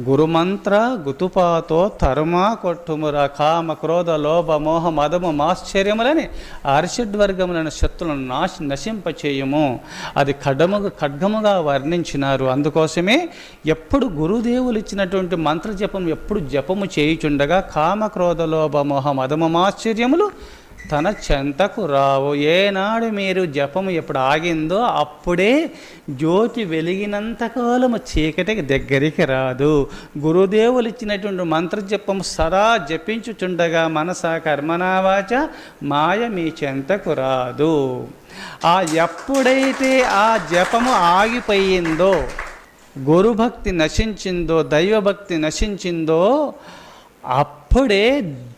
గురుమంత్ర గుతుపాతో తరుమా కొట్టుముర కామ క్రోధ లోభ మోహ మదము మాశ్చర్యములని ఆర్షడ్వర్గములను శత్రులను నాశ నశింపచేయము. అది ఖడ్గముగా ఖడ్గముగా వర్ణించినారు. అందుకోసమే ఎప్పుడు గురుదేవులు ఇచ్చినటువంటి మంత్ర జపం ఎప్పుడు జపము చేయుచుండగా కామ క్రోధ లోభ మోహ మదము మాశ్చర్యములు తన చెంతకు రావు. ఏనాడు మీరు జపము ఎప్పుడు ఆగిందో అప్పుడే జ్యోతి వెలిగినంతకాలము చీకటికి దగ్గరికి రాదు. గురుదేవులు ఇచ్చినటువంటి మంత్రజపము సదా జపించుచుండగా మనస కర్మనావాచ మాయ మీ చెంతకు రాదు. ఆ ఎప్పుడైతే ఆ జపము ఆగిపోయిందో గురుభక్తి నశించిందో దైవభక్తి నశించిందో అప్పుడు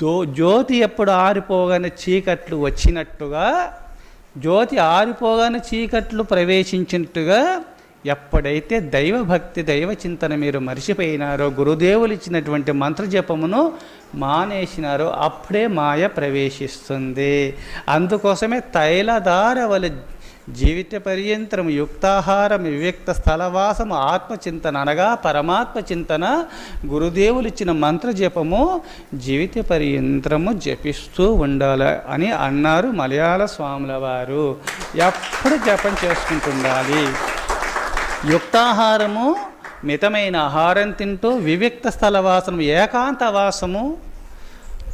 దో జ్యోతి ఎప్పుడు ఆరిపోగానే చీకట్లు వచ్చినట్టుగా జ్యోతి ఆరిపోగానే చీకట్లు ప్రవేశించినట్టుగా ఎప్పుడైతే దైవభక్తి దైవ చింతన మీరు మరిచిపోయినారో గురుదేవులు ఇచ్చినటువంటి మంత్రజపమును మానేసినారో అప్పుడే మాయ ప్రవేశిస్తుంది. అందుకోసమే తైలధారవలి జీవిత పర్యంతరం యుక్తాహారం వివ్యక్త స్థలవాసము ఆత్మచింతన అనగా పరమాత్మ చింతన గురుదేవులు ఇచ్చిన మంత్రజపము జీవిత పర్యంతరము జపిస్తూ ఉండాలి అని అన్నారు మలయాళ స్వాముల వారు ఎప్పుడు జపం చేసుకుంటుండాలి? యుక్తాహారము మితమైన ఆహారం తింటూ వివిక్త స్థలవాసము ఏకాంత వాసము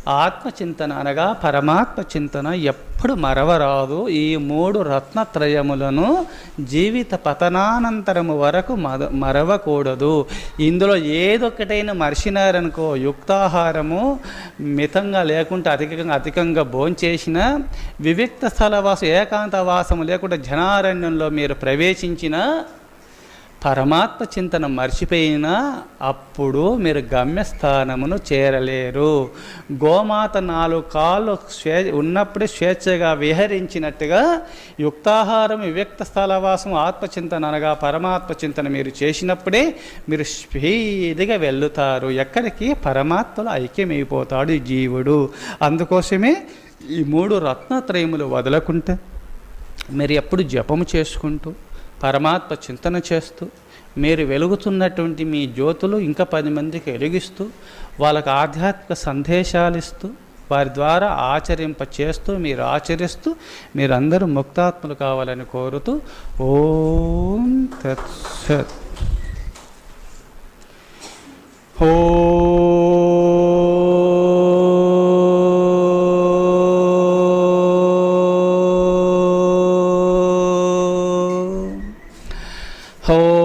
ఆత్మచింతన అనగా పరమాత్మ చింతన ఎప్పుడు మరవరాదు. ఈ మూడు రత్నత్రయములను జీవిత పతనానంతరము వరకు మద మరవకూడదు. ఇందులో ఏదొక్కటైనా మరిచినారనుకో యుక్తాహారము మితంగా లేకుంటే అధికంగా అధికంగా భోంచేసిన వివిక్త స్థలవాసం ఏకాంతవాసము లేకుండా జనారణ్యంలో మీరు ప్రవేశించిన పరమాత్మ చింతన మర్చిపోయినా అప్పుడు మీరు గమ్యస్థానమును చేరలేరు. గోమాత నాలుగు కాళ్ళు స్వే ఉన్నప్పుడే స్వేచ్ఛగా విహరించినట్టుగా యుక్తాహారం వివ్యక్త స్థలవాసం ఆత్మచింతన అనగా పరమాత్మ చింతన మీరు చేసినప్పుడే మీరు స్పీడ్గా వెళ్ళుతారు ఎక్కడికి? పరమాత్మలో ఐక్యమైపోతాడు జీవుడు. అందుకోసమే ఈ మూడు రత్నత్రయములు వదలకుంటే మీరు ఎప్పుడు జపము చేసుకుంటూ పరమాత్మ చింతన చేస్తూ మీరు వెలుగుతున్నటువంటి మీ జ్యోతులు ఇంకా పది మందికి వెలిగిస్తూ వాళ్ళకు ఆధ్యాత్మిక సందేశాలు ఇస్తూ వారి ద్వారా ఆచరింప చేస్తూ మీరు ఆచరిస్తూ మీరందరూ ముక్తాత్ములు కావాలని కోరుతూ ఓం తత్సత్. ఓ Oh.